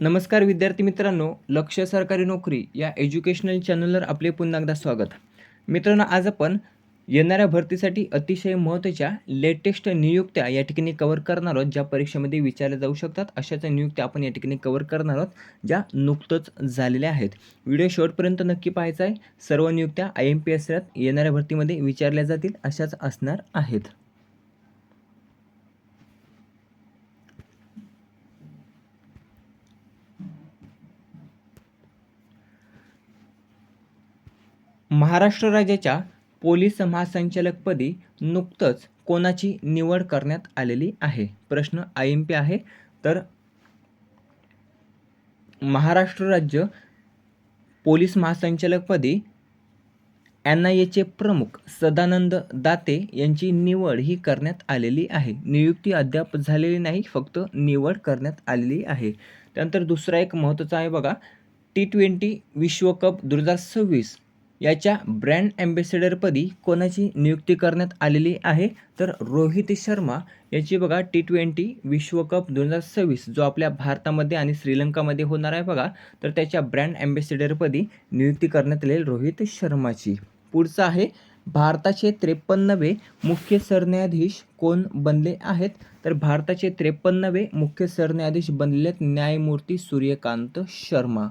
नमस्कार विद्यार्थी मित्रांनो लक्ष सरकारी नोकरी या एज्युकेशनल चॅनलवर आपले पुन्हा एकदा स्वागत. मित्रांनो आज आपण येणाऱ्या भरतीसाठी अतिशय महत्त्वाच्या लेटेस्ट नियुक्त्या या ठिकाणी कवर करणार आहोत ज्या परीक्षेमध्ये विचारल्या जाऊ शकतात. अशाच नियुक्त्या आपण या ठिकाणी कवर करणार आहोत ज्या नुकतंच झालेल्या आहेत. व्हिडिओ शेवटपर्यंत नक्की पाहायचा आहे. सर्व नियुक्त्या आय एम पी एस येणाऱ्या भरतीमध्ये विचारल्या जातील अशाच असणार आहेत. महाराष्ट्र राज्याच्या पोलीस महासंचालकपदी नुकतंच कोणाची निवड करण्यात आलेली आहे? प्रश्न आय एम पी आहे. तर महाराष्ट्र राज्य पोलीस महासंचालकपदी एन आय एचे प्रमुख सदानंद दाते यांची निवड ही करण्यात आलेली आहे. नियुक्ती अद्याप झालेली नाही फक्त निवड करण्यात आलेली आहे. त्यानंतर दुसरा एक महत्त्वाचा आहे बघा. टी ट्वेंटी विश्वकप दोन हजार सव्वीस याच्या ब्रँड ॲम्बेसेडरपदी कोणाची नियुक्ती करण्यात आलेली आहे? तर रोहित शर्मा याची बघा टी ट्वेंटी विश्वकप दोन हजार सव्वीस जो आपल्या भारतामध्ये आणि श्रीलंकामध्ये होणार आहे बघा तर त्याच्या ब्रँड ॲम्बेसेडरपदी नियुक्ती करण्यात आलेली रोहित शर्माची. पुढचं आहे भारताचे त्रेपन्नवे मुख्य सरन्यायाधीश कोण बनले आहेत? तर भारताचे त्रेपन्नवे मुख्य सरन्यायाधीश बनलेले आहेत न्यायमूर्ती सूर्यकांत शर्मा.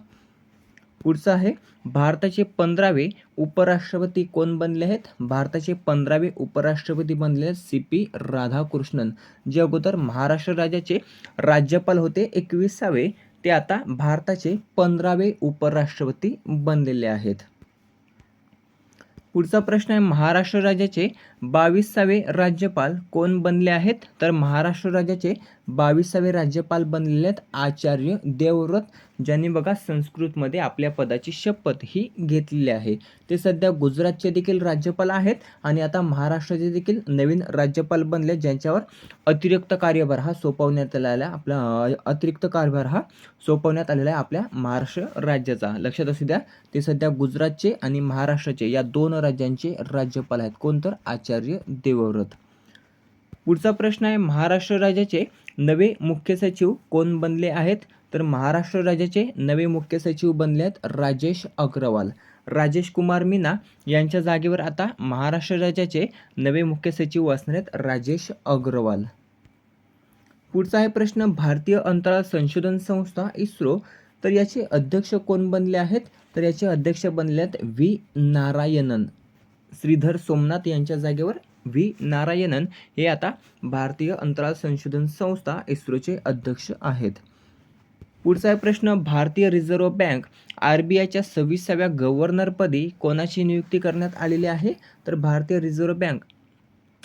पुढचं आहे भारताचे पंधरावे उपराष्ट्रपती कोण बनले आहेत? भारताचे पंधरावे उपराष्ट्रपती बनले आहेत सी पी राधाकृष्णन. जे अगोदर महाराष्ट्र राज्याचे राज्यपाल होते एकविसावे. ते आता भारताचे पंधरावे उपराष्ट्रपती बनलेले आहेत. पुढचा प्रश्न आहे महाराष्ट्र राज्याचे बावीसावे राज्यपाल कोण बनले आहेत? तर महाराष्ट्र राज्याचे बावीसावे राज्यपाल बनलेले आहेत आचार्य देवव्रत ज्यांनी बघा संस्कृतमध्ये आपल्या पदाची शपथ ही घेतलेली आहे. ते सध्या गुजरातचे देखील राज्यपाल आहेत आणि आता महाराष्ट्राचे देखील नवीन राज्यपाल बनले ज्यांच्यावर अतिरिक्त कार्यभार हा सोपवण्यात आलेला आहे. आपला अतिरिक्त कार्यभार हा सोपवण्यात आलेला आहे आपल्या महाराष्ट्र राज्याचा. लक्षात असू द्या ते सध्या गुजरातचे आणि महाराष्ट्राचे या दोन राज्यांचे राज्यपाल आहेत. कोण तर आचार्य देवव्रत. पुढचा प्रश्न आहे महाराष्ट्र राज्याचे नवे मुख्य सचिव कोण बनले आहेत? तर महाराष्ट्र राज्याचे नवे मुख्य सचिव बनले आहेत राजेश अग्रवाल. राजेश कुमार मीना यांच्या जागेवर आता महाराष्ट्र राज्याचे नवे मुख्य सचिव असणार आहेत राजेश अग्रवाल. पुढचा आहे प्रश्न भारतीय अंतराळ संशोधन संस्था इस्रो. तर याचे अध्यक्ष कोण बनले आहेत? तर याचे अध्यक्ष बनले आहेत व्ही नारायणन. श्रीधर सोमनाथ यांच्या जागेवर व्ही. नारायणन हे आता भारतीय अंतराळ संशोधन संस्था इस्रोचे अध्यक्ष आहेत. पुढचा आहे प्रश्न. भारतीय रिझर्व्ह बँक आर बी आयच्या सव्वीसाव्या गव्हर्नरपदी कोणाची नियुक्ती करण्यात आलेली आहे? तर भारतीय रिझर्व्ह बँक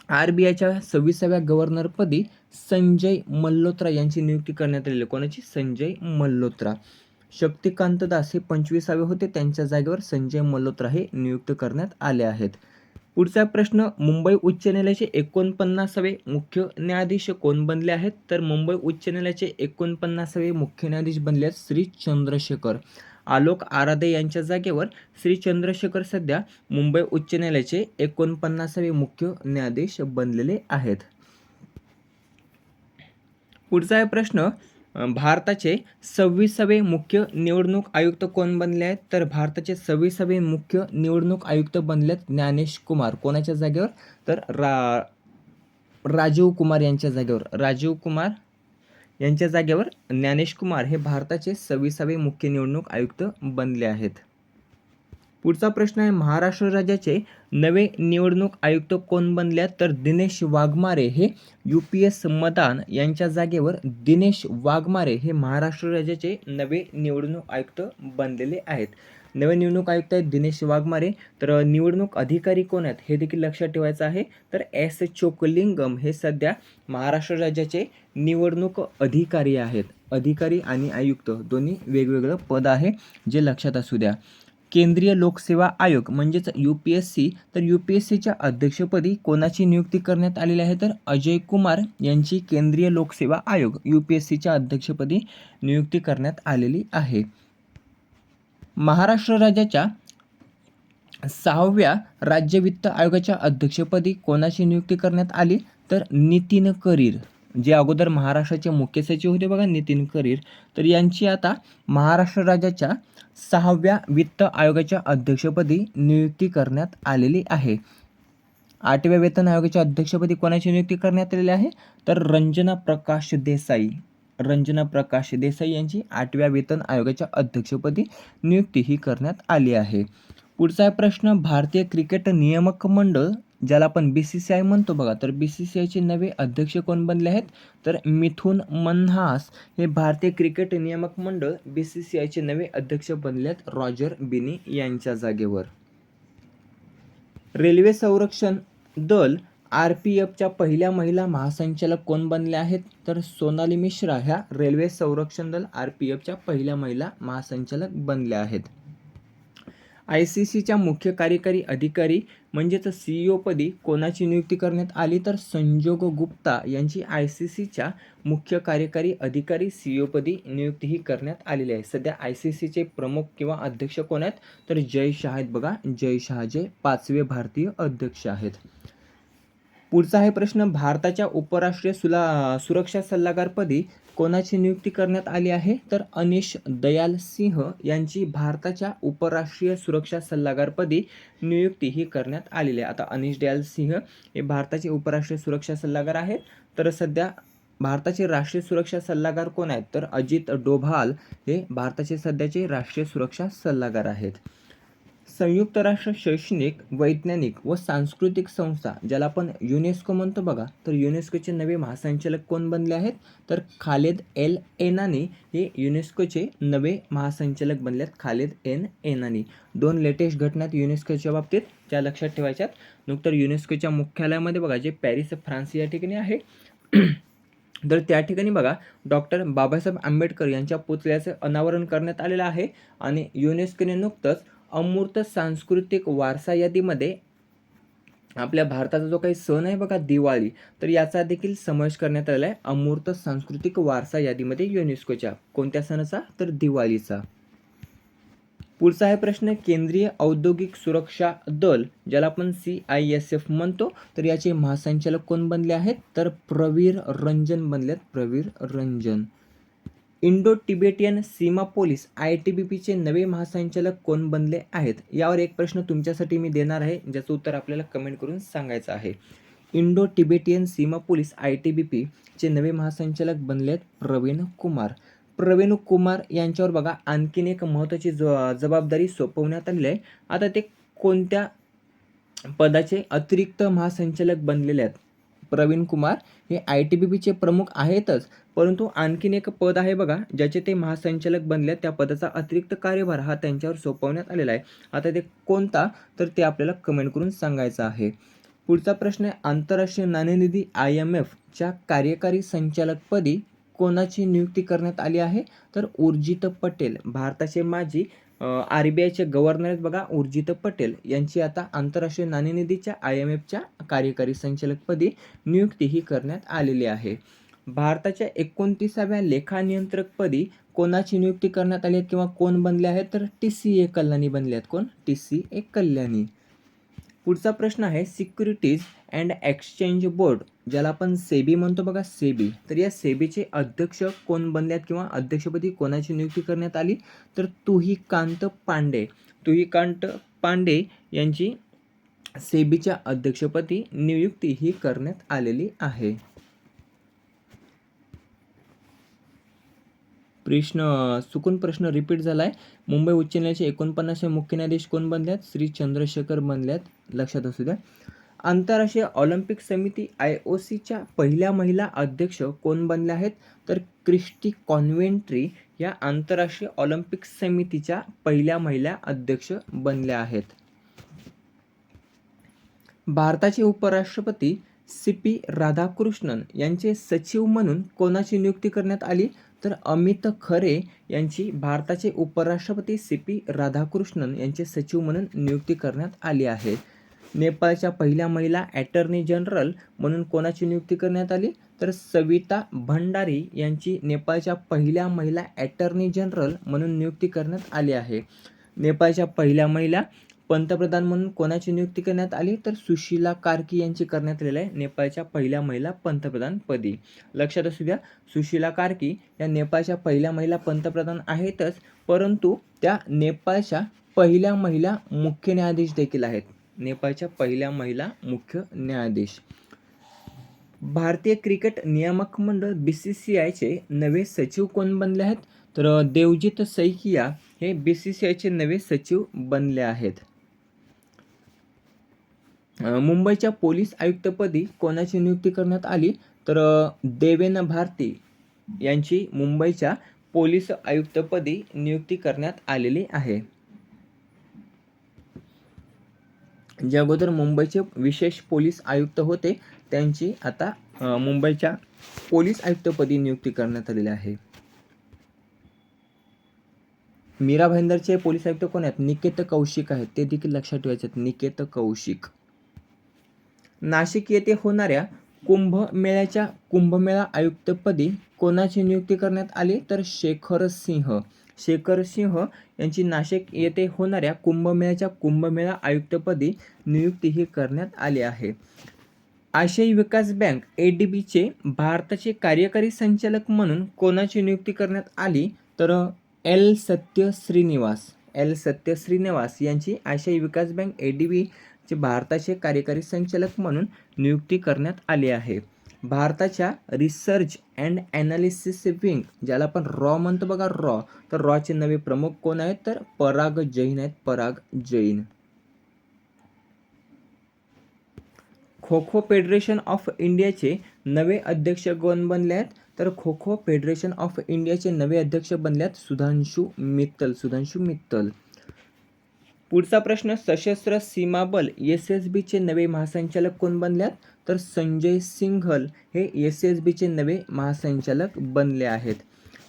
आर बी आयच्या सव्वीसाव्या गव्हर्नरपदी संजय मल्होत्रा यांची नियुक्ती करण्यात आलेली आहे. कोणाची? संजय मल्होत्रा. शक्तिकांत दास हे पंचवीसावे होते. त्यांच्या जागेवर संजय मल्होत्रा हे नियुक्त करण्यात आले आहेत. पुढचा प्रश्न मुंबई उच्च न्यायालयाचे एकोणपन्नासावे मुख्य न्यायाधीश कोण बनले आहेत? तर मुंबई उच्च न्यायालयाचे एकोणपन्नासावे मुख्य न्यायाधीश बनले आहेत श्री चंद्रशेखर. आलोक आराधे यांच्या जागेवर श्री चंद्रशेखर सध्या मुंबई उच्च न्यायालयाचे एकोणपन्नासावे मुख्य न्यायाधीश बनलेले आहेत. पुढचा आहे प्रश्न भारताचे सव्वीसावे मुख्य निवडणूक आयुक्त कोण बनले आहेत? तर भारताचे सव्वीसावे मुख्य निवडणूक आयुक्त बनले आहेत ज्ञानेश कुमार. कोणाच्या जागेवर? तर रा राजीव कुमार यांच्या जागेवर. राजीव कुमार यांच्या जागेवर ज्ञानेश कुमार हे भारताचे सव्वीसावे मुख्य निवडणूक आयुक्त बनले आहेत. पुढचा प्रश्न आहे महाराष्ट्र राज्याचे नवे निवडणूक आयुक्त कोण बनले तर दिनेश वाघमारे हे यू पी एस मदान यांच्या जागेवर दिनेश वाघमारे हे महाराष्ट्र राज्याचे नवे निवडणूक आयुक्त बनलेले आहेत. नवे निवडणूक आयुक्त आहेत दिनेश वाघमारे. तर निवडणूक अधिकारी कोण आहेत हे देखील लक्षात ठेवायचं आहे. तर एस चोकलिंगम हे सध्या महाराष्ट्र राज्याचे निवडणूक अधिकारी आहेत. अधिकारी आणि आयुक्त दोन्ही वेगवेगळं पद आहे जे लक्षात असू द्या. केंद्रीय लोकसेवा आयोग म्हणजेच यू पी एस सी तर यू पी एस सीच्या अध्यक्षपदी कोणाची नियुक्ती करण्यात आलेली आहे? तर अजय कुमार यांची केंद्रीय लोकसेवा आयोग यू पी एस सीच्या अध्यक्षपदी नियुक्ती करण्यात आलेली आहे. महाराष्ट्र राज्याच्या सहाव्या राज्य वित्त आयोगाच्या अध्यक्षपदी कोणाची नियुक्ती करण्यात आली? तर नितीन करीर. जे अगोदर महाराष्ट्राचे मुख्य सचिव होते बघा नितीन करीर. तर यांची आता महाराष्ट्र राज्याच्या सहाव्या वित्त आयोगाच्या अध्यक्षपदी नियुक्ती करण्यात आलेली आहे. आठव्या वेतन आयोगाच्या अध्यक्षपदी कोणाची नियुक्ती करण्यात आलेली आहे? तर रंजना प्रकाश देसाई. रंजना प्रकाश देसाई यांची आठव्या वेतन आयोगाच्या अध्यक्षपदी नियुक्ती ही करण्यात आली आहे. पुढचा प्रश्न भारतीय क्रिकेट नियामक मंडळ ज्याला आपण बी सी सी आय म्हणतो बघा तर बी सी सी आयचे नवे अध्यक्ष कोण बनले आहेत? तर मिथुन मन्हास हे भारतीय क्रिकेट नियामक मंडळ बी सी सी आयचे नवे अध्यक्ष बनले आहेत रॉजर बिनी यांच्या जागेवर. रेल्वे संरक्षण दल आर पी एफच्या पहिल्या महिला महासंचालक कोण बनल्या आहेत? तर सोनाली मिश्रा ह्या रेल्वे संरक्षण दल आर पी एफच्या पहिल्या महिला महासंचालक बनल्या आहेत. आय सी सीच्या मुख्य कार्यकारी अधिकारी म्हणजेच सी पदी कोणाची नियुक्ती करण्यात आली तर संजोग गुप्ता यांची आय सी सीच्या मुख्य कार्यकारी अधिकारी सी पदी नियुक्ती ही करण्यात आलेली आहे. सध्या आय सी सीचे प्रमुख किंवा अध्यक्ष कोण आहेत? तर जय शहा आहेत बघा. जय शहा जे पाचवे भारतीय अध्यक्ष आहेत. पुढचा आहे प्रश्न. भारताच्या उपराष्ट्रीय सुला सुरक्षा सल्लागारपदी कोणाची नियुक्ती करण्यात आली आहे? तर अनिश दयाल सिंह यांची भारताच्या उपराष्ट्रीय सुरक्षा सल्लागारपदी नियुक्ती ही करण्यात आलेली आहे. आता अनिश दयाल सिंह हे भारताचे उपराष्ट्रीय सुरक्षा सल्लागार आहेत. तर सध्या भारताचे राष्ट्रीय सुरक्षा सल्लागार कोण आहेत? तर अजित डोभाल हे भारताचे सध्याचे राष्ट्रीय सुरक्षा सल्लागार आहेत. संयुक्त राष्ट्र शैक्षणिक वैज्ञानिक व सांस्कृतिक संस्था ज्याला आपण युनेस्को म्हणतो बघा तर युनेस्कोचे नवे महासंचालक कोण बनले आहेत? तर खालेद एल एनानी हे युनेस्कोचे नवे महासंचालक बनले आहेत खालेद एन एनानी. दोन लेटेस्ट घटना आहेत युनेस्कोच्या बाबतीत त्या लक्षात ठेवायच्यात. नुकतर युनेस्कोच्या मुख्यालयामध्ये बघा जे पॅरिस फ्रान्स या ठिकाणी आहे. तर त्या ठिकाणी बघा डॉक्टर बाबासाहेब आंबेडकर यांच्या पुतळ्याचं अनावरण करण्यात आलेलं आहे. आणि युनेस्कोने नुकतंच अमूर्त सांस्कृतिक वारसा यादीमध्ये आपल्या भारताचा जो काही सण आहे बघा दिवाळी तर याचा देखील समावेश करण्यात आलेला आहे अमूर्त सांस्कृतिक वारसा यादीमध्ये युनेस्कोच्या. कोणत्या सणाचा? तर दिवाळीचा. पुढचा आहे प्रश्न केंद्रीय औद्योगिक सुरक्षा दल ज्याला आपण सी आय एस एफ म्हणतो तर याचे महासंचालक कोण बनले आहेत? तर प्रवीर रंजन बनले आहेत प्रवीर रंजन. इंडो टिबेटियन सीमा पोलीस आय टी बी पीचे नवे महासंचालक कोण बनले आहेत? यावर एक प्रश्न तुमच्यासाठी मी देणार आहे ज्याचं उत्तर आपल्याला कमेंट करून सांगायचं आहे. इंडो टिबेटियन सीमा पोलीस आय टी बी पीचे नवे महासंचालक बनले आहेत प्रवीण कुमार. प्रवीण कुमार यांच्यावर बघा आणखीन एक महत्त्वाची ज जबाबदारी सोपवण्यात आलेली आहे. आता ते कोणत्या पदाचे अतिरिक्त महासंचालक बनलेले आहेत? प्रवीण कुमार हे आय टी बी पीचे प्रमुख आहेतच. परंतु आणखीन एक पद आहे बघा ज्याचे ते महासंचालक बनले त्या पदाचा अतिरिक्त कार्यभार हा त्यांच्यावर सोपवण्यात आलेला आहे. आता ते कोणता? तर ते आपल्याला कमेंट करून सांगायचं आहे. पुढचा प्रश्न आहे आंतरराष्ट्रीय नाणेनिधी आय एम एफच्या कार्यकारी संचालकपदी कोणाची नियुक्ती करण्यात आली आहे? तर उर्जित पटेल भारताचे माजी आर बी आयचे गव्हर्नर आहेत बघा उर्जित पटेल. यांची आता आंतरराष्ट्रीय नाणेनिधीच्या आय एम एफच्या कार्यकारी संचालकपदी नियुक्ती ही करण्यात आलेली आहे. भारताच्या एकोणतीसाव्या लेखानियंत्रकपदी कोणाची नियुक्ती करण्यात आली आहे किंवा कोण बनले आहेत? तर टी सी ए कल्याणी बनले आहेत. कोण? T C A Kalyani. पुढचा प्रश्न आहे सिक्युरिटीज अँड एक्सचेंज बोर्ड ज्याला आपण सेबी म्हणतो बघा सेबी. तर या सेबीचे अध्यक्ष कोण बनल्यात किंवा अध्यक्षपदी कोणाची नियुक्ती करण्यात आली? तर तुहीकांत पांडे. तुहीकांत पांडे यांची सेबीच्या अध्यक्षपदी नियुक्ती ही करण्यात आलेली आहे. प्रश्न चुकून प्रश्न रिपीट झाला आहे मुंबई उच्च न्यायालयाचे एकोणपन्नासशे मुख्य न्यायाधीश कोण बनले आहेत श्री चंद्रशेखर बनल्यात. आहेत लक्षात असू द्या. आंतरराष्ट्रीय ऑलिम्पिक समिती आय ओ सीच्या पहिल्या महिला अध्यक्ष कोण बनल्या आहेत? तर क्रिस्टी कॉन्व्हेंट्री या आंतरराष्ट्रीय ऑलिम्पिक समितीच्या पहिल्या महिला अध्यक्ष बनल्या आहेत. भारताचे उपराष्ट्रपती सी पी राधाकृष्णन यांचे सचिव म्हणून कोणाची नियुक्ती करण्यात आली? तर अमित खरे यांची भारताचे उपराष्ट्रपती सी पी राधाकृष्णन यांचे सचिव म्हणून नियुक्ती करण्यात आली आहे. नेपाळच्या पहिल्या महिला ॲटर्नी जनरल म्हणून कोणाची नियुक्ती करण्यात आली? तर सविता भंडारी यांची नेपाळच्या पहिल्या महिला ॲटर्नी जनरल म्हणून नियुक्ती करण्यात आली आहे. नेपाळच्या पहिल्या महिला पंतप्रधान म्हणून कोणाची नियुक्ती करण्यात आली? तर सुशीला कार्की यांची करण्यात आलेली आहे नेपाळच्या पहिल्या महिला पंतप्रधान पदी. लक्षात असू द्या सुशीला कार्की या नेपाळच्या पहिल्या महिला पंतप्रधान आहेतच परंतु त्या नेपाळच्या पहिल्या महिला मुख्य न्यायाधीश देखील आहेत. नेपाळच्या पहिल्या महिला मुख्य न्यायाधीश. भारतीय क्रिकेट नियामक मंडळ बी सी सी आयचे नवे सचिव कोण बनले आहेत? तर देवजित सैकिया हे बी सी सी आयचे नवे सचिव बनले आहेत. मुंबईच्या पोलीस आयुक्तपदी कोणाची नियुक्ती करण्यात आली? तर देवेन भारती यांची मुंबईच्या पोलीस आयुक्तपदी नियुक्ती करण्यात आलेली आहे. जे अगोदर मुंबईचे विशेष पोलीस आयुक्त होते त्यांची आता मुंबईच्या पोलीस आयुक्तपदी नियुक्ती करण्यात आलेली आहे. मीरा भाईंदरचे पोलीस आयुक्त कोण आहेत? निकेत कौशिक आहेत. ते देखील लक्षात ठेवायचे आहेत. निकेत कौशिक. नाशिक येथे होणाऱ्या कुंभमेळ्याच्या कुंभमेळा आयुक्तपदी कोणाची नियुक्ती करण्यात आली? तर शेखर सिंह. शेखर सिंह यांची नाशिक येथे होणाऱ्या कुंभमेळ्याच्या कुंभमेळा आयुक्तपदी नियुक्ती ही करण्यात आली आहे. आशियाई विकास बँक ए डी बीचे भारताचे कार्यकारी संचालक म्हणून कोणाची नियुक्ती करण्यात आली? तर एल सत्य श्रीनिवास एल सत्य श्रीनिवास यांची आशियाई विकास बँक ए डी बी बीचे भारताचे कार्यकारी संचालक म्हणून नियुक्ती करण्यात आली आहे. भारताच्या रिसर्च अँड ॲनालिसिस विंग ज्याला आपण रॉ म्हणतो बघा रॉ तर रॉचे नवे प्रमुख कोण आहेत? तर पराग जैन आहेत. पराग जैन. खो खो फेडरेशन ऑफ इंडियाचे नवे अध्यक्ष कोण बनले आहेत? तर खो खो फेडरेशन ऑफ इंडियाचे नवे अध्यक्ष बनले आहेत सुधांशू मित्तल. सुधांशू मित्तल. पुढचा प्रश्न सशस्त्र सीमा बल एस एस बीचे नवे महासंचालक कोण बनल्यात? तर संजय सिंघल हे एस एस बीचे नवे महासंचालक बनले आहेत.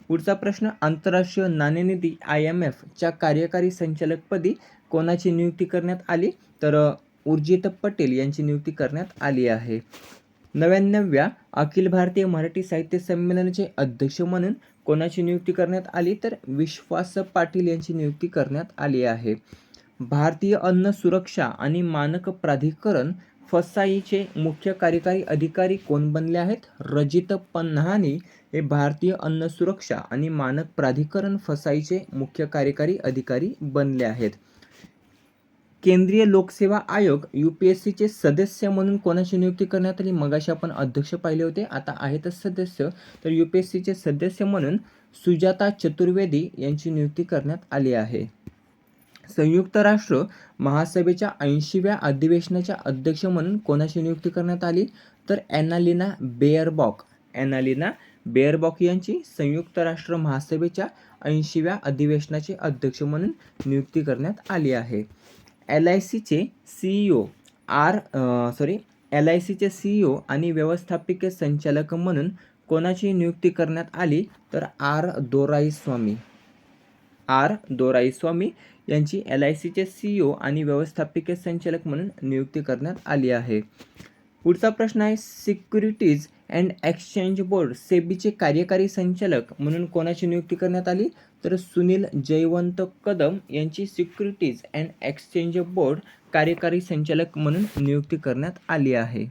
पुढचा प्रश्न आंतरराष्ट्रीय नाणेनिधी आय एम एफच्या कार्यकारी संचालकपदी कोणाची नियुक्ती करण्यात आली? तर उर्जित पटेल यांची नियुक्ती करण्यात आली आहे. नव्याण्णव्या अखिल भारतीय मराठी साहित्य संमेलनाचे अध्यक्ष म्हणून कोणाची नियुक्ती करण्यात आली? तर विश्वास पाटील यांची नियुक्ती करण्यात आली आहे. भारतीय अन्न सुरक्षा आणि मानक प्राधिकरण फसाईचे मुख्य कार्यकारी अधिकारी कोण बनले आहेत? रजित पन्हानी हे भारतीय अन्न सुरक्षा आणि मानक प्राधिकरण फसाईचे मुख्य कार्यकारी अधिकारी बनले आहेत. केंद्रीय लोकसेवा आयोग यू पी एस सीचे सदस्य म्हणून कोणाची नियुक्ती करण्यात आली? मगाशी आपण अध्यक्ष पाहिले होते आता आहेतच सदस्य. तर यू पी एस सीचे सदस्य म्हणून सुजाता चतुर्वेदी यांची नियुक्ती करण्यात आली आहे. संयुक्त राष्ट्र महासभेच्या ऐंशीव्या अधिवेशनाच्या अध्यक्ष म्हणून कोणाची नियुक्ती करण्यात आली? तर ॲनालिना बेअरबॉक. ॲनालिना बेअरबॉक यांची संयुक्त राष्ट्र महासभेच्या ऐंशीव्या अधिवेशनाचे अध्यक्ष म्हणून नियुक्ती करण्यात आली आहे. एल आय सीचे CEO R sorry L I सीचे सीईओ आणि व्यवस्थापकीय संचालक म्हणून कोणाची नियुक्ती करण्यात आली? तर आर दोराईस्वामी. आर दोराईस्वामी यांची एल आय सीचे सी ओ आणि व्यवस्थापकीय संचालक म्हणून नियुक्ती करण्यात आली आहे. पुढचा प्रश्न आहे सिक्युरिटीज अँड एक्सचेंज बोर्ड सेबीचे कार्यकारी संचालक म्हणून कोणाची नियुक्ती करण्यात आली? तर सुनील जयवंत कदम यांची सिक्युरिटीज अँड एक्सचेंज बोर्ड कार्यकारी संचालक म्हणून नियुक्ती करण्यात आली आहे.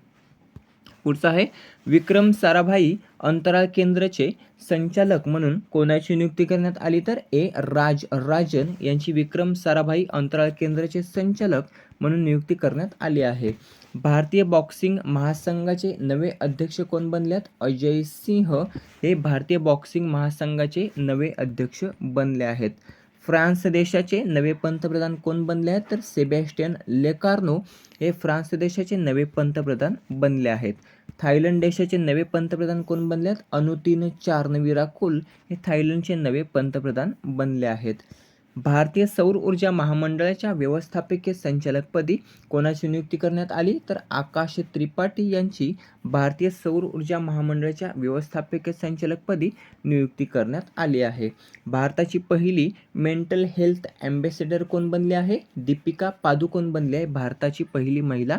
पुढचा आहे. विक्रम साराभाई अंतराळ केंद्राचे संचालक म्हणून कोणाची नियुक्ती करण्यात आली तर? ए. राज राजन यांची विक्रम साराभाई अंतराळ केंद्राचे संचालक म्हणून नियुक्ती करण्यात आली आहे. भारतीय बॉक्सिंग महासंघाचे नवे अध्यक्ष कोण बनल्यात? आहेत अजय सिंह हे भारतीय बॉक्सिंग महासंघाचे नवे अध्यक्ष बनले आहेत. फ्रान्स देशाचे नवे पंतप्रधान कोण बनले आहेत? तर सेबॅस्टियन लेकार्नो हे फ्रान्स देशाचे नवे पंतप्रधान बनले आहेत. थायलंड देशाचे नवे पंतप्रधान कोण बनले आहेत? अनुतीन चारनविराकुल हे थायलंडचे नवे पंतप्रधान बनले आहेत. भारतीय सौर ऊर्जा महामंडळाच्या व्यवस्थापकीय संचालकपदी कोणाची नियुक्ती करण्यात आली? तर आकाश त्रिपाठी यांची भारतीय सौर ऊर्जा महामंडळाच्या व्यवस्थापकीय संचालकपदी नियुक्ती करण्यात आली आहे. भारताची पहिली मेंटल हेल्थ ॲम्बेसेडर कोण बनली आहे? दीपिका पादुकोण बनली आहे? भारताची पहिली महिला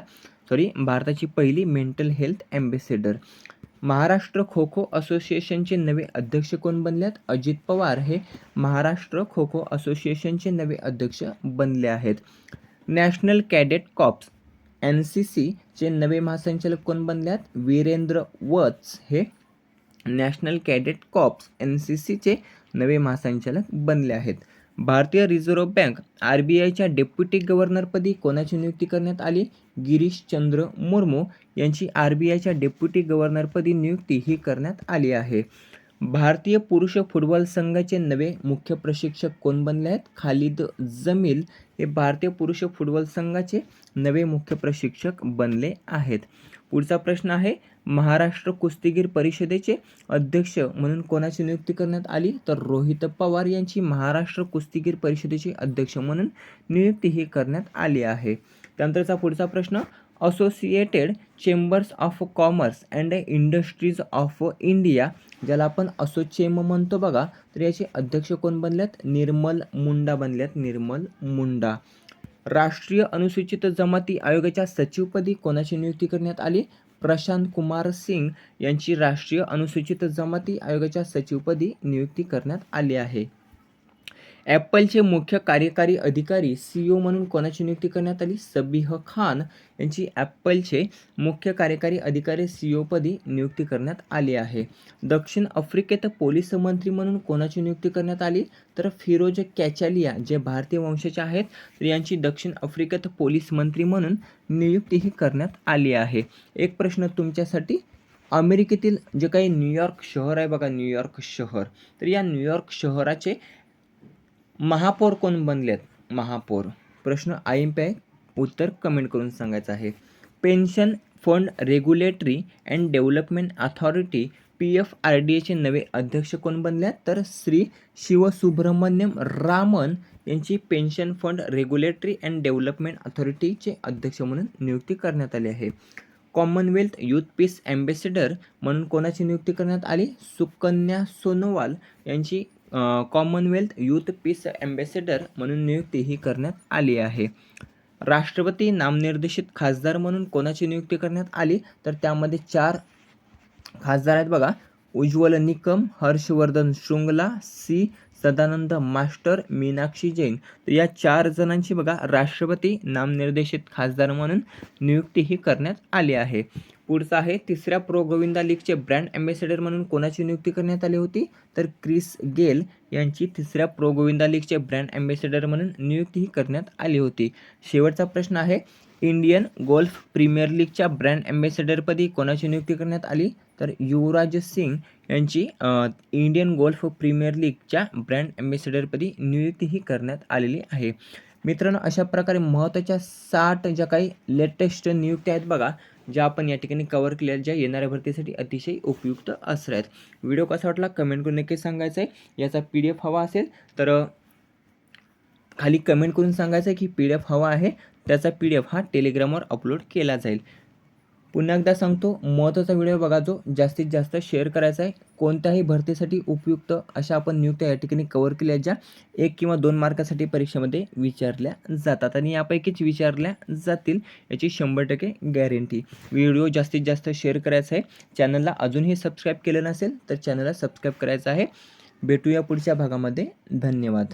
सॉरी भारताची पहिली mental health ambassador. Maharashtra kho kho असोसिएशनचे नवे अध्यक्ष कोण बनले आहेत अजित पवार हे महाराष्ट्र खो खो असोसिएशनचे नवे अध्यक्ष बनले आहेत. National cadet corps N C सीचे नवे महासंचालक कोण बनले आहेत वीरेंद्र वत्स हे national cadet corps N C सीचे नवे महासंचालक बनले आहेत. भारतीय रिझर्व्ह बँक आर बी आयच्या डेप्युटी गव्हर्नरपदी कोणाची नियुक्ती करण्यात आली? गिरीश चंद्र मुर्मू यांची आर बी आयच्या डेप्युटी गव्हर्नरपदी नियुक्ती ही करण्यात आली आहे. भारतीय पुरुष फुटबॉल संघाचे नवे मुख्य प्रशिक्षक कोण बनले आहेत? खालिद जमील हे भारतीय पुरुष फुटबॉल संघाचे नवे मुख्य प्रशिक्षक बनले आहेत. पुढचा प्रश्न आहे महाराष्ट्र कुस्तीगीर परिषदेचे अध्यक्ष म्हणून कोणाची नियुक्ती करण्यात आली? तर रोहित पवार यांची महाराष्ट्र कुस्तीगीर परिषदेचे अध्यक्ष म्हणून नियुक्ती ही करण्यात आली आहे. त्यानंतरचा पुढचा प्रश्न associated chambers of commerce and industries of India ज्याला आपण असोचेम म्हणतो बघा तर याचे अध्यक्ष कोण बनल्यात निर्मल मुंडा बनल्यात निर्मल मुंडा. राष्ट्रीय अनुसूचित जमाती आयोगाच्या सचिवपदी कोणाची नियुक्ती करण्यात आली? प्रशांत कुमार सिंग यांची राष्ट्रीय अनुसूचित जमाती आयोगाच्या सचिवपदी नियुक्ती करण्यात आली आहे. ॲपलचे मुख्य कार्यकारी अधिकारी सी ओ म्हणून कोणाची नियुक्ती करण्यात आली? सबीह खान यांची ॲपलचे मुख्य कार्यकारी अधिकारी सी पदी नियुक्ती करण्यात आली आहे. दक्षिण आफ्रिकेत पोलीस मंत्री म्हणून कोणाची नियुक्ती करण्यात आली? तर फिरोज कॅचालिया जे भारतीय वंशाचे आहेत तर यांची दक्षिण आफ्रिकेत पोलीस मंत्री म्हणून नियुक्तीही करण्यात आली आहे. एक प्रश्न तुमच्यासाठी. अमेरिकेतील जे काही न्यूयॉर्क शहर आहे बघा न्यूयॉर्क शहर. तर या न्यूयॉर्क शहराचे महापौर कोण बनलेत? महापौर. प्रश्न आय एम पी उत्तर कमेंट करून सांगायचं आहे. Pension fund regulatory and development authority P F R D एचे नवे अध्यक्ष कोण बनले? आहेत तर श्री शिवसुब्रमण्यम रामन यांची pension fund regulatory and development अथॉरिटीचे अध्यक्ष म्हणून नियुक्ती करण्यात आली आहे. कॉमनवेल्थ यूथ पीस ॲम्बेसेडर म्हणून कोणाची नियुक्ती करण्यात आली? सुकन्या सोनोवाल यांची कॉमनवेल्थ यूथ पीस ॲम्बॅसेडर म्हणून नियुक्ती ही करण्यात आली आहे. राष्ट्रपती नामनिर्देशित खासदार म्हणून कोणाची नियुक्ती करण्यात आली? तर त्यामध्ये चार खासदार आहेत बघा. उज्ज्वल निकम हर्षवर्धन शृंगला सी. सदानंद मास्टर मीनाक्षी जैन. तर या चार जणांची बघा राष्ट्रपती नामनिर्देशित खासदार म्हणून नियुक्ती ही करण्यात आली आहे. पुढचं आहे तिसऱ्या प्रो गोविंदा लीगचे ब्रँड अँबॅसेडर म्हणून कोणाची नियुक्ती करण्यात आली होती? तर क्रिस गेल यांची तिसऱ्या प्रो गोविंदा लीगचे ब्रँड अँबॅसेडर म्हणून नियुक्तीही करण्यात आली होती. शेवटचा प्रश्न आहे इंडियन गोल्फ प्रीमियर लीगच्या ब्रँड अँबॅसेडरपदी कोणाची नियुक्ती करण्यात आली? तर युवराज सिंग यांची इंडियन गोल्फ प्रीमियर लीगच्या ब्रँड अँबॅसेडरपदी नियुक्तीही करण्यात आलेली आहे. मित्रांनो अशा प्रकारे महत्त्वाच्या साठ ज्या काही लेटेस्ट नियुक्त्या आहेत बघा ज्या आपण या ठिकाणी कवर केल्या ज्या येणाऱ्या भरतीसाठी अतिशय उपयुक्त असणार आहेत. व्हिडिओ कसा वाटला? कमेंट करून नक्की सांगायचं आहे. याचा पी डी एफ हवा असेल तर खाली कमेंट करून सांगायचं आहे की पी डी एफ हवा आहे. त्याचा पी डी एफ हा टेलिग्रामवर अपलोड केला जाईल. पुन्हा एकदा सांगतो महत्त्वाचा व्हिडिओ बघा जो जास्तीत जास्त शेअर करायचा आहे. कोणत्याही भरतीसाठी उपयुक्त अशा आपण नियुक्त्या या ठिकाणी कवर केल्या ज्या एक किंवा दोन मार्कासाठी परीक्षेमध्ये विचारल्या जातात आणि यापैकीच विचारल्या जातील याची शंभर टक्के गॅरंटी व्हिडिओ जास्तीत जास्त शेअर करायचा आहे. चॅनलला अजूनही सबस्क्राईब केलं नसेल तर चॅनलला सबस्क्राईब करायचं आहे. भेटूया पुढच्या भागामध्ये. धन्यवाद.